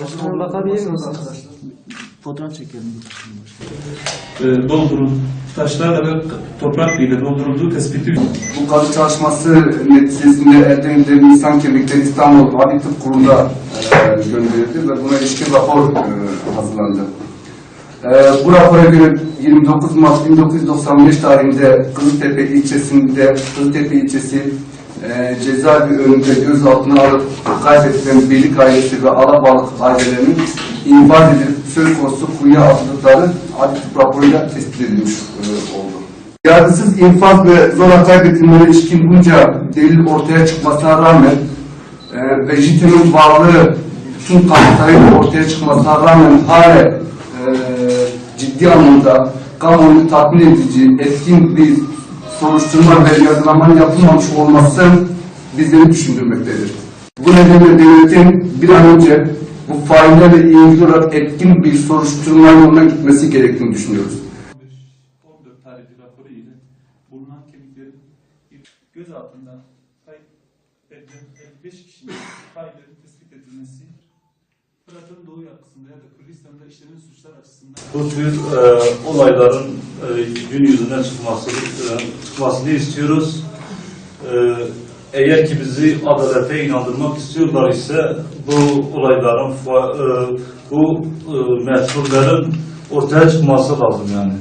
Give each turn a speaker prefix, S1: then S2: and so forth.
S1: Başkanım bakabilir misiniz?
S2: Arkadaşlar.
S1: Fotoğraf çekelim.
S3: e, doldurun, taşlarla ve toprak ile doldurulduğu tespiti
S2: Bu kazı çalışması neticesinde elde edilen insan kemikleri İstanbul Adli Tıp Kurulu'na e, gönderildi ve buna ilişkin rapor e, hazırlandı. E, bu rapora göre 29 Mart 1995 tarihinde Kızıltepe ilçesinde Kızıltepe ilçesi e, cezaevi önünde gözaltına alıp kaybedilen Birlik ailesi ve Alabalık ailelerinin infaz edilip söz konusu kuyuya atıldıkları adli raporuyla tespit edilmiş e, oldu. Yargısız infaz ve zorla kaybedilmelere ilişkin bunca delil ortaya çıkmasına rağmen e, ve JITE'nin varlığı tüm kanıtlarıyla ortaya çıkmasına rağmen hala e, ciddi anlamda kamuoyunu tatmin edici, etkin bir soruşturma ve yargılamanın yapılmamış olması bizleri düşündürmektedir. Bu nedenle devletin bir an önce bu faillerle ilgili olarak etkin bir soruşturma yoluna gitmesi gerektiğini düşünüyoruz.
S3: 14 tarihli raporu ile bulunan kemiklerin göz altında kayıp edilen 55 kişinin faillerin tespit edilmesi, Yakasında ya da Kırgızistan'da işlenen suçlar açısından
S4: bu tür e, olayların e, gün yüzüne çıkması, e, çıkmasını istiyoruz. E, eğer ki bizi adalete inandırmak istiyorlar ise bu olayların, e, bu e, ortaya çıkması lazım yani.